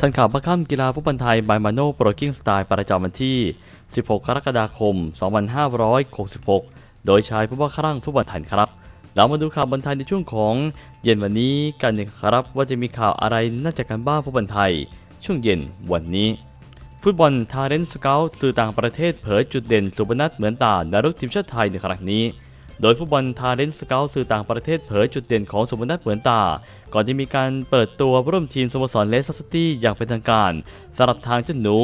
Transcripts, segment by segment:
ทันข่าวประค่ำกีฬาฟุตบอลไทยบายมาโนโปรกิ้งสไตล์ประจำวันที่ 16 กรกฎาคม 2566 โดยชายผู้ว่าครั่งฟุตบอลไทยครับ เรามาดูข่าวบอลไทยในช่วงของเย็นวันนี้กันนะครับ ว่าจะมีข่าวอะไรน่าจะกันบ้างฟุตบอลไทย ช่วงเย็นวันนี้ ฟุตบอลทาเลนต์สเกลสื่อต่างประเทศเผยจุดเด่นสุพนัทเหมือนตาดารุกทีมชาติไทยในครั้งนี้ โดยฟุตบอลทาเลนสเกลสื่อต่างประเทศเผยจุดเด่นของสุพนัทเหมือนตา ก่อนจะมีการเปิดตัวร่วมทีมสโมสรเลสเตอร์ซิตี้อย่างเป็นทางการสำหรับทางเจ้าหนู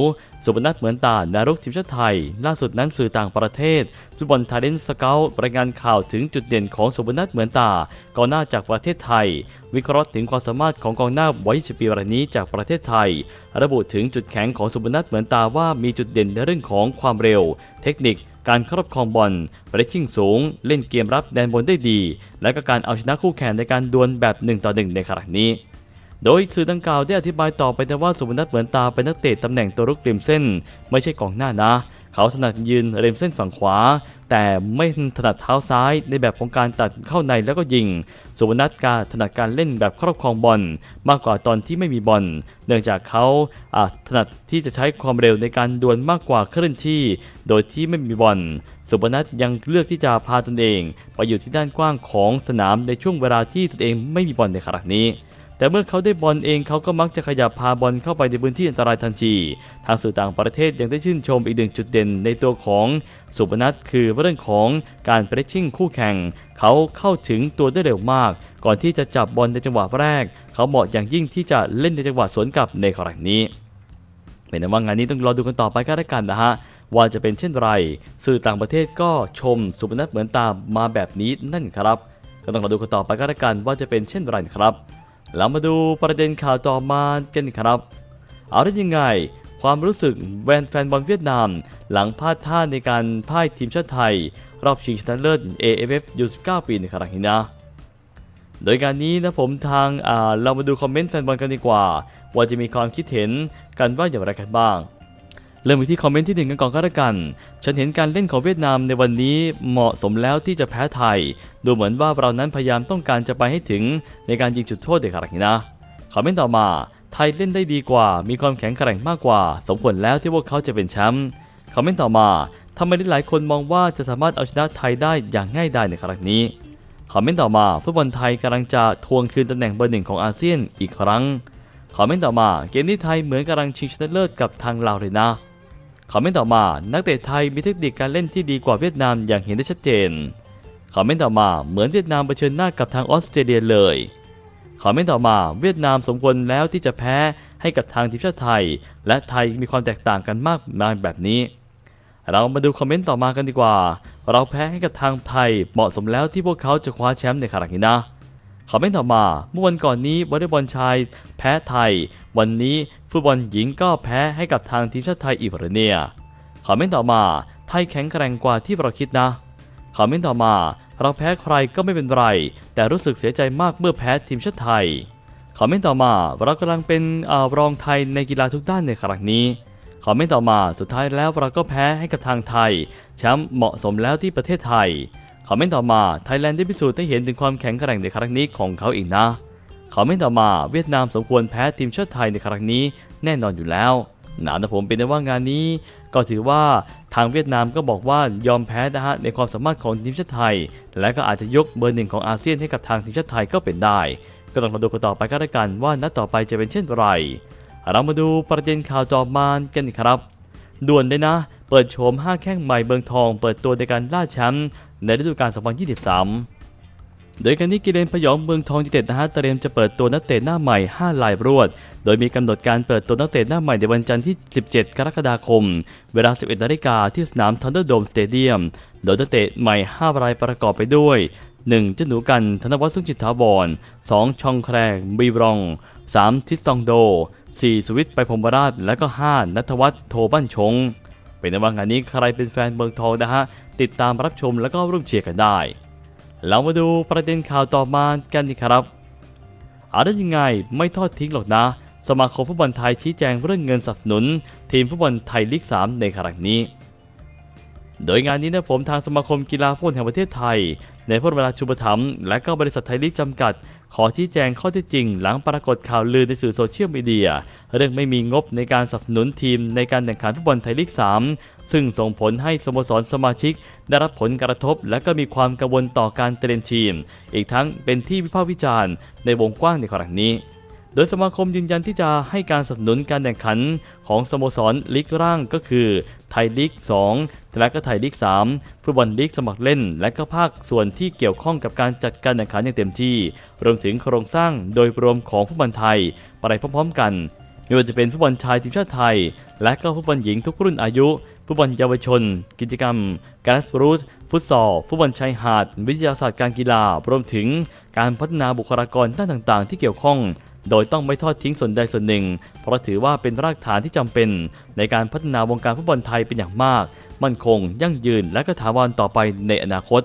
สุพนัทเหมือนตาดารุกทีมชาติไทย ล่าสุดนั้นสื่อต่างประเทศฟุตบอลทาเลนสเกลรายงานข่าวถึงจุดเด่นของสุพนัทเหมือนตาก่องหน้าจากประเทศไทย วิเคราะห์ถึงความสามารถของกองหน้าวัย20ปีรายนี้จากประเทศไทย ระบุถึงจุดแข็งของสุพนัทเหมือนตาว่ามีจุดเด่นในเรื่องของความเร็ว เทคนิค การครอบครองบอลเรตชิ่งสูง เล่นเกมรับแดนบนได้ดี และก็การเอาชนะคู่แข่งในการดวลแบบ1ต่อ1ในครั้งนี้ โดยสื่อดังกล่าวได้อธิบายต่อไปแต่ว่าสุพนัฐเหมือนตาเป็นนักเตะตำแหน่งตัวรุกริมเส้น ไม่ใช่กองหน้านะ เขาถนัดยืนเริมเส้นฝั่งขวา แต่ไม่ถนัดเท้าซ้ายในแบบของการตัดเข้าในแล้วก็ยิง สุพนัทการถนัดการเล่นแบบครอบครองบอลมากกว่าตอนที่ไม่มีบอล เนื่องจากเขาถนัดที่จะใช้ความเร็วในการดวลมากกว่าเคลื่อนที่ โดยที่ไม่มีบอลสุพนัทยังเลือกที่จะพาตนเอง ไปอยู่ที่ด้านกว้างของสนามในช่วงเวลาที่ตนเองไม่มีบอลในขณะนี้ แต่เมื่อเขาได้บอลเองเขาก็มักจะขยับพาบอลเข้าไปในพื้นที่อันตรายทันที ทางสื่อต่างประเทศยังได้ชื่นชมอีกหนึ่งจุดเด่นในตัวของสุพนัทคือเรื่องของการเพรสชิ่งคู่แข่ง เขาเข้าถึงตัวได้เร็วมาก ก่อนที่จะจับบอลในจังหวะแรก เขาเหมาะอย่างยิ่งที่จะเล่นในจังหวะสวนกลับในครั้งนี้เป็นว่างานนี้ต้องรอดูกันต่อไปก็แล้วกันนะฮะว่าจะเป็นเช่นไร สื่อต่างประเทศก็ชมสุพนัทเหมือนตามมาแบบนี้นั่นครับ ก็ต้องรอดูกันต่อไปก็แล้วกันว่าจะเป็นเช่นไรครับ เรามาดูประเด็นข่าวต่อมากันครับ เอาได้ยังไง ความรู้สึกแวนแฟนบอลเวียดนาม หลังพลาดท่าในการพ่ายทีมชาติไทย รอบชิงชนะเลิศ AFF ยู19ปีในครั้งนี้นะ โดยการนี้นะผมทางอ่าเรามาดูคอมเมนต์แฟนบอลกันดีกว่า ว่าจะมีความคิดเห็นกันว่าอย่างไรกันบ้าง เริ่มที่คอมเมนต์ที่หนึ่งกันก่อนก็แล้วกัน ฉันเห็นการเล่นของเวียดนามในวันนี้เหมาะสมแล้วที่จะแพ้ไทย ดูเหมือนว่าเรานั้นพยายามต้องการจะไปให้ถึงในการยิงจุดโทษเด็กขาดนี้นะ คอมเมนต์ต่อมา ไทยเล่นได้ดีกว่า มีความแข็งแกร่งมากกว่า สมควรแล้วที่พวกเขาจะเป็นแชมป์ คอมเมนต์ต่อมาทำไมหลายคนมองว่าจะสามารถเอาชนะไทยได้อย่างง่ายดายในครั้งนี้ คอมเมนต์ต่อมาฟุตบอลไทยกำลังจะทวงคืนตำแหน่งเบอร์หนึ่งของอาเซียนอีกครั้ง คอมเมนต์ต่อมาเกมนี้ไทยเหมือนกำลังชิงชนะเลิศกับทางลาวเลยนะ คอมเมนต์ต่อมานักเตะไทยมีเทคนิคการเล่นที่ดีกว่าเวียดนามอย่างเห็นได้ชัดเจนคอมเมนต์ต่อมาเหมือนเวียดนามเผชิญหน้ากับทางออสเตรเลียเลยคอมเมนต์ต่อมาเวียดนามสมควรแล้วที่จะแพ้ให้กับทางทีมชาติไทย และไทยมีความแตกต่างกันมากมายแบบนี้ เรามาดูคอมเมนต์ต่อมากันดีกว่า เราแพ้ให้กับทางไทยเหมาะสมแล้วที่พวกเขาจะคว้าแชมป์ในครั้งนี้นะ คอมเมนต่อมาเมื่อวันก่อนนี้วอลเลย์บอลชายแพ้ไทย วันนี้ฟุตบอลหญิงก็แพ้ให้กับทางทีมชาติไทยอีกหรอเนี่ยคอมเมนต่อมาไทยแข็งแกร่งกว่าที่เราคิดนะคอมเมนต่อมาเราแพ้ใครก็ไม่เป็นไร แต่รู้สึกเสียใจมากเมื่อแพ้ทีมชาติไทยคอมเมนต่อมาเรากำลังเป็นอรองไทยในกีฬาทุกด้านในครั้งนี้คอมเมนต์ต่อมาสุดท้ายแล้วเราก็แพ้ให้กับทางไทยแชมป์เหมาะสมแล้วที่ประเทศไทย คอมเมนต์ต่อมาไทยแลนด์ได้พิสูจน์ให้เห็นถึงความแข็งแกร่งในครั้งนี้ของเขาอีกนะคอมเมนต์ต่อมาเวียดนามสมควรแพ้ทีมชาติไทยในครั้งนี้แน่นอนอยู่แล้วหนานะผมเป็นได้ว่างานนี้ ก็ถือว่าทางเวียดนามก็บอกว่ายอมแพ้นะฮะในความสามารถของทีมชาติไทย และก็อาจจะยกเบอร์หนึ่งของอาเซียนให้กับทางทีมชาติไทยก็เป็นได้ ก็ต้องมาดูกันต่อไปก็แล้วกันว่านัดต่อไปจะเป็นเช่นไร เรามาดูประเด็นข่าวจอมานกันครับ ด่วนเลยนะ เปิดโฉม5แข้งใหม่เบืองทองเปิดตัวในการล่าแชมป์ในฤดูกาล 2023 โดยการนี้กิเลนพยองเมืองทองยูเต็ดนะฮะเตรียมจะเปิดตัวนักเตะหน้าใหม่ 5 ลายรวด โดยมีกำหนดการเปิดตัวนักเตะหน้าใหม่ในวันจันทร์ที่ 17 กรกฎาคม เวลา 11นาฬิกาที่สนาม Thunderdome Stadium โดยนักเตะใหม่ 5 รายประกอบไปด้วย 1. เจ้าหนูกันธนวัฒน์สุขจิตถาวร 2. ชองแครงบีบรอง 3. ทิสตองโด 4. สวิตไปพรมราชและก็ 5. นัทวัฒน์โทบ้านชง เป็นในว่างานนี้ใครเป็นแฟนเมืองทองนะฮะ ติดตามรับชมแล้วก็ร่วมเชียร์กันได้ เรามาดูประเด็นข่าวต่อมากันดีครับอาจจะยังไงไม่ทอดทิ้งหรอกนะ สมาคมฟุตบอลไทยชี้แจงเรื่องเงินสนับสนุน ทีมฟุตบอลไทยลีก 3 ในครั้งนี้ โดยงานนี้นะผมทางสมาคมกีฬาฟุตบอลแห่งประเทศไทย ในพระบรมราชูปถัมภ์และก็บริษัทไทยลีกจำกัด ขอชี้แจงข้อเท็จจริง หลังปรากฏข่าวลือในสื่อโซเชียลมีเดีย เรื่องไม่มีงบในการสนับสนุนทีมในการแข่งขันฟุตบอลไทยลีก 3 ซึ่งส่งผลให้สโมสรสมาชิก ได้รับผลกระทบ และก็มีความกังวลต่อการเตรียมทีม อีกทั้งเป็นที่วิพากษ์วิจารณ์ในวงกว้างในครั้งนี้ โดยสมาคมยืนยันที่จะให้การสนับสนุนการแข่งขันของสโมสรลีกร่างก็คือไทยลีก 2 และก็ไทยลีก 3 ฟุตบอลลีกสมัครเล่น และก็ภาคส่วนที่เกี่ยวข้องกับการจัดการแข่งขันอย่างเต็มที่ รวมถึงโครงสร้างโดยรวมของฟุตบอลไทย ไปพร้อมๆกัน ไม่ว่าจะเป็นฟุตบอลชายทีมชาติไทย และก็ฟุตบอลหญิงทุกรุ่นอายุ ฟุตบอลเยาวชน กิจกรรมการสปรูตฟุตซอลฟุตบอลชายหาด วิทยาศาสตร์การกีฬารวมถึงการพัฒนาบุคลากรด้านต่างๆ ที่เกี่ยวข้อง โดยต้องไม่ทอดทิ้งส่วนใดส่วนหนึ่ง เพราะถือว่าเป็นรากฐานที่จำเป็น ในการพัฒนาวงการฟุตบอลไทยเป็นอย่างมาก มั่นคง ยั่งยืนและก็ถาวรต่อไปในอนาคต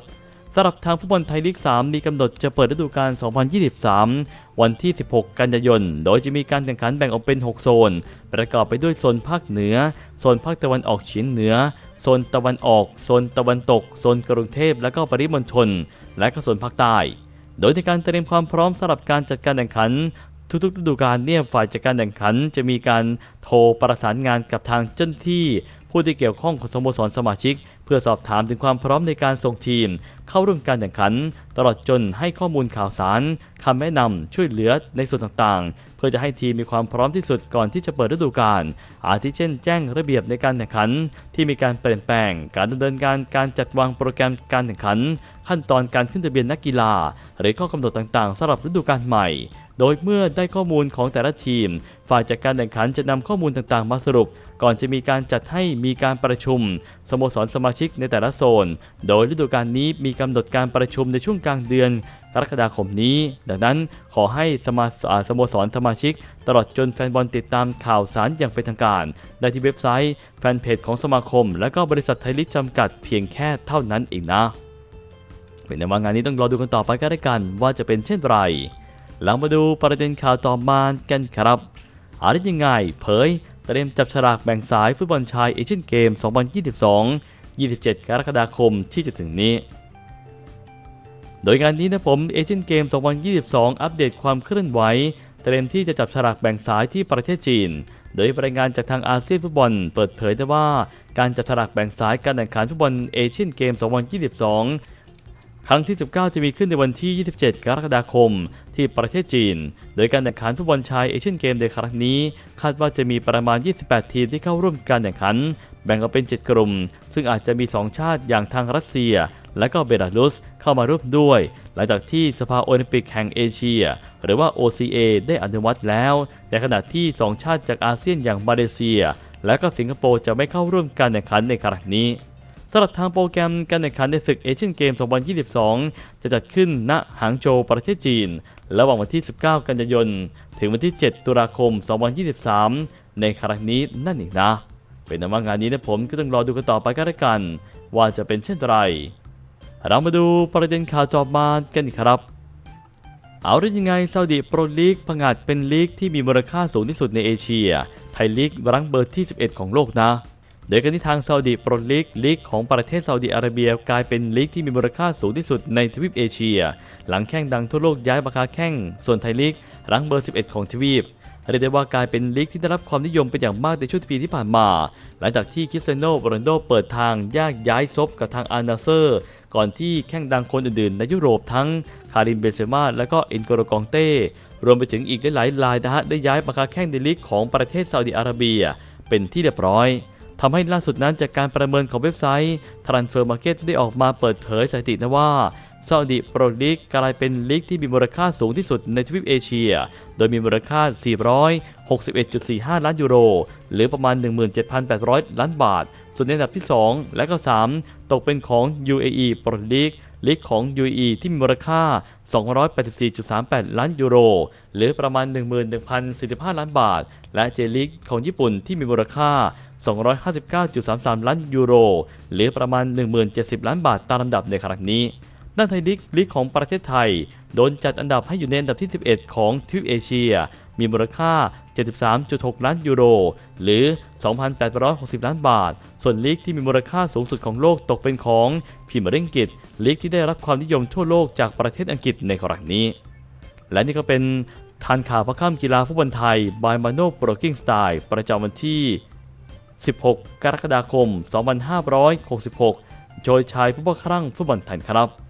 สำหรับทางฟุตบอลไทยลีก 3 มีกำหนดจะเปิดฤดูกาล 2023 วันที่ 16 กันยายน โดยจะมีการแข่งขันแบ่งออกเป็น 6 โซน ประกอบไปด้วยโซนภาคเหนือ โซนภาคตะวันออกเฉียงเหนือ โซนตะวันออก โซนตะวันตก โซนกรุงเทพและก็ปริมณฑล และก็โซนภาคใต้ โดยในการเตรียมความพร้อมสำหรับการจัดการแข่งขันทุกๆฤดูกาลเนี่ยฝ่ายจัดการแข่งขัน จะมีการโทรประสานงานกับทางเจ้าหน้าที่ ผู้ที่เกี่ยวข้องของสโมสรสมาชิก เพื่อสอบถามถึงความพร้อมในการส่งทีมเข้าร่วมการแข่งขัน ตลอดจนให้ข้อมูลข่าวสารคำแนะนำช่วยเหลือในส่วนต่างๆ เพื่อจะให้ทีมมีความพร้อมที่สุดก่อนที่จะเปิดฤดูกาลอาทิเช่นแจ้งระเบียบในการแข่งขัน ที่มีการเปลี่ยนแปลง การดำเนินการการจัดวางโปรแกรมการแข่งขัน ขั้นตอนการขึ้นทะเบียนนักกีฬา หรือข้อกำหนดต่างๆสำหรับฤดูกาลใหม่ โดยเมื่อได้ข้อมูลของแต่ละทีม ฝ่ายจัดการแข่งขันจะนำข้อมูลต่างๆ มาสรุป ก่อนจะมีการจัดให้มีการประชุม สโมสรสมาชิกในแต่ละโซน โดยฤดูกาลนี้มีกำหนดการประชุมในช่วงกลางเดือนกรกฎาคมนี้ ดังนั้นขอให้สมาสโมสรสมาชิก ตลอดจนแฟนบอลติดตามข่าวสารอย่างเป็นทางการ ได้ที่เว็บไซต์ แฟนเพจของสมาคม และก็บริษัทไทยลิสจำกัดเพียงแค่เท่านั้นเองนะ เป็นในว่างานนี้ต้องรอดูกันต่อไปก็ได้กัน ว่าจะเป็นเช่นไรหลังมาดูประเด็นข่าวต่อมากันครับอาได้ยังไง เผยเตรียมจับฉลากแบ่งสายฟุตบอลชายเอเชียนเกม 2022 27 กรกฎาคมที่จะถึงนี้ โดยงานนี้นะผมเอเชียนเกม 2022 อัปเดตความเคลื่อนไหวเตรียมที่จะจับฉลากแบ่งสายที่ประเทศจีน โดยรายงานจากทางอาเซียนฟุตบอลเปิดเผยได้ว่าการจับฉลากแบ่งสายการแข่งขันฟุตบอลเอเชียนเกม 2022 ครั้งที่ 19 จะมีขึ้นในวันที่ 27 กรกฎาคม ที่ประเทศจีน โดยการแข่งขันฟุตบอลชายเอเชียนเกมในครั้งนี้ คาดว่าจะมีประมาณ 28 ทีมที่เข้าร่วมการแข่งขัน แบ่งออกเป็น 7 กลุ่ม ซึ่งอาจจะมี 2 ชาติอย่างทางรัสเซีย และก็เบลารุสเข้ามาร่วมด้วย หลังจากที่สภาโอลิมปิกแห่งเอเชีย หรือว่า OCA ได้อนุมัติแล้ว ในขณะที่ 2 ชาติจากอาเซียนอย่างมาเลเซีย และก็สิงคโปร์จะไม่เข้าร่วมการแข่งขันในครั้งนี้สำหรับทางโปรแกรมการแข่งขันในศึกเอเชียนเกม 2022 จะจัดขึ้นณหางโจวประเทศจีน ระหว่างวันที่ 19 กันยายน ถึงวันที่ 7 ตุลาคม 2023 ในครั้งนี้นั่นเองนะ เป็นนว่างานนี้นะผมก็ต้องรอดูกันต่อไปกันแล้วกัน ว่าจะเป็นเช่นไร เรามาดูประเด็นข่าวจอบมากันครับ เอาได้ยังไงซาอุดิโปรลีกผงาดเป็นลีกที่มีมูลค่าสูงที่สุดในเอเชีย ไทยลีกรังเบอร์ที่ 11 ของโลกนะโดยกันที่ทางซาอุดิโปรลีกลีกของประเทศซาอุดิอาระเบียกลายเป็นลีกที่มีมูลค่าสูงที่สุดในทวีปเอเชีย หลังแข่งดังทั่วโลกย้ายราคาแข่งส่วนไทยลีกรังเบอร์ 11 ของทวีป เรียกได้ว่ากลายเป็นลีกที่ได้รับความนิยมเป็นอย่างมากในช่วงปีที่ผ่านมา หลังจากที่คริสเตียโนโรนโดเปิดทางแยกย้ายซบกับทางอานาเซอร์ ก่อนที่แข่งดังคนอื่นๆ ในยุโรปทั้งคาริมเบเซม่าและก็เอ็นโกโรกองเต้ รวมไปถึงอีกหลายๆรายนะฮะได้ย้ายมาค้าแข่งในลีกของประเทศซาอุดิอาระเบีย เป็นที่เรียบร้อยทำให้ล่าสุดนั้นจากการประเมินของเว็บไซต์ Transfer Market ได้ออกมาเปิดเผยสถิตินะว่า ซาอุดิโปรลีกกลายเป็นลีกที่มีมูลค่าสูงที่สุดในทวีปเอเชีย โดยมีมูลค่า 461.45 ล้านยูโร หรือประมาณ 17,800 ล้านบาท ส่วนในอันดับที่ 2 และก็ 3 ตกเป็นของ UAE โปรลีกลีกของ UAE ที่มีมูลค่า 284.38 ล้านยูโร หรือประมาณ 11,045 ล้านบาท และเจลีกของญี่ปุ่นที่มีมูลค่า 259.33 ล้านยูโร หรือประมาณ 1070 ล้านบาทตามลำดับในครั้งนี้ ด้านไทยลีกลีกของประเทศไทย โดนจัดอันดับให้อยู่ในอันดับที่ 11 ของทวีปเอเชีย มีมูลค่า 73.6 ล้านยูโร หรือ 2,860 ล้านบาท ส่วนลีกที่มีมูลค่าสูงสุดของโลกตกเป็นของพรีเมียร์อังกฤษลีกที่ได้รับความนิยมทั่วโลกจากประเทศอังกฤษในครั้งนี้ และนี่ก็เป็นทานข่าวพระค่ำกีฬาฟุตบอลไทย บายมาโนโปรกิ้งสไตล์ประจำวันที่ 16 กรกฎาคม 2566 โดยชายผู้บ้าคลั่งฟุตบอลไทยครับ